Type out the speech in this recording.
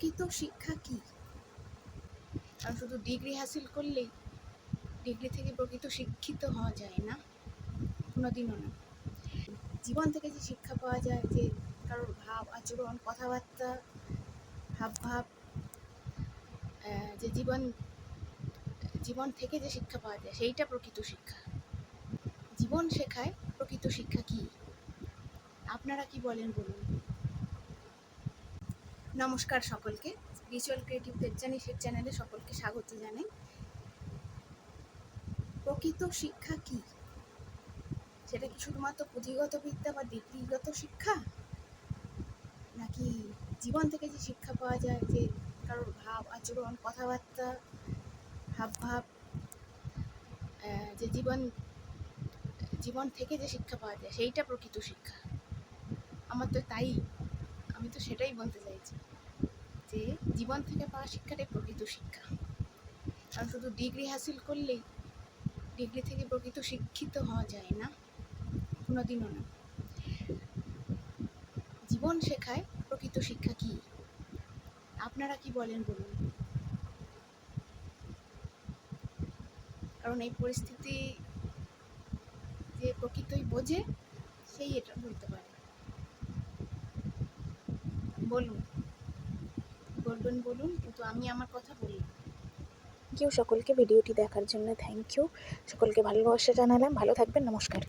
প্রকৃত শিক্ষা কি? কারণ শুধু ডিগ্রি হাসিল করলেই ডিগ্রি থেকে প্রকৃত শিক্ষিত হওয়া যায় না, কোনোদিনও না। জীবন থেকে যে শিক্ষা পাওয়া যায়, যে কারোর ভাব আচরণ, কথাবার্তা হাব ভাব যে জীবন জীবন থেকে যে শিক্ষা পাওয়া যায়, সেইটা প্রকৃত শিক্ষা। জীবন শেখায় প্রকৃত শিক্ষা কি? আপনারা কি বলেন বলুন? নমস্কার সকলকে। স্পিরিচুয়াল ক্রিয়েটিভ দেবজানি শেখ চ্যানেলে সকলকে স্বাগত জানাই। প্রকৃত শিক্ষা কি? সেটা কি শুধুমাত্র পুঁথিগত বিদ্যা বা ডিগ্রিগত শিক্ষা? নাকি জীবন থেকে যে শিক্ষা পাওয়া যায়, যে কারোর ভাব আচরণ, কথাবার্তা হাব ভাব যে জীবন জীবন থেকে যে শিক্ষা পাওয়া যায়, সেইটা প্রকৃত শিক্ষা। আমার তো তাই সেটাই বলতে চাইছি যে জীবন থেকে পাওয়া শিক্ষাটাই প্রকৃত শিক্ষা। কারণ শুধু ডিগ্রি হাসিল করলেই ডিগ্রি থেকে প্রকৃত শিক্ষিত হওয়া যায় না, কোনোদিনও না। জীবন শেখায় প্রকৃত শিক্ষা কি? আপনারা কি বলেন বলুন? কারণ এই পরিস্থিতি যে প্রকৃতই বোঝে, সেই এটা বলতে পারে বলুন। বলবেন, বলুন, কিন্তু আমি আমার কথা বলি। ইউ সকলকে ভিডিওটি দেখার জন্য থ্যাংক ইউ সকলকে ভালোবাসা জানালাম। ভালো থাকবেন, নমস্কার।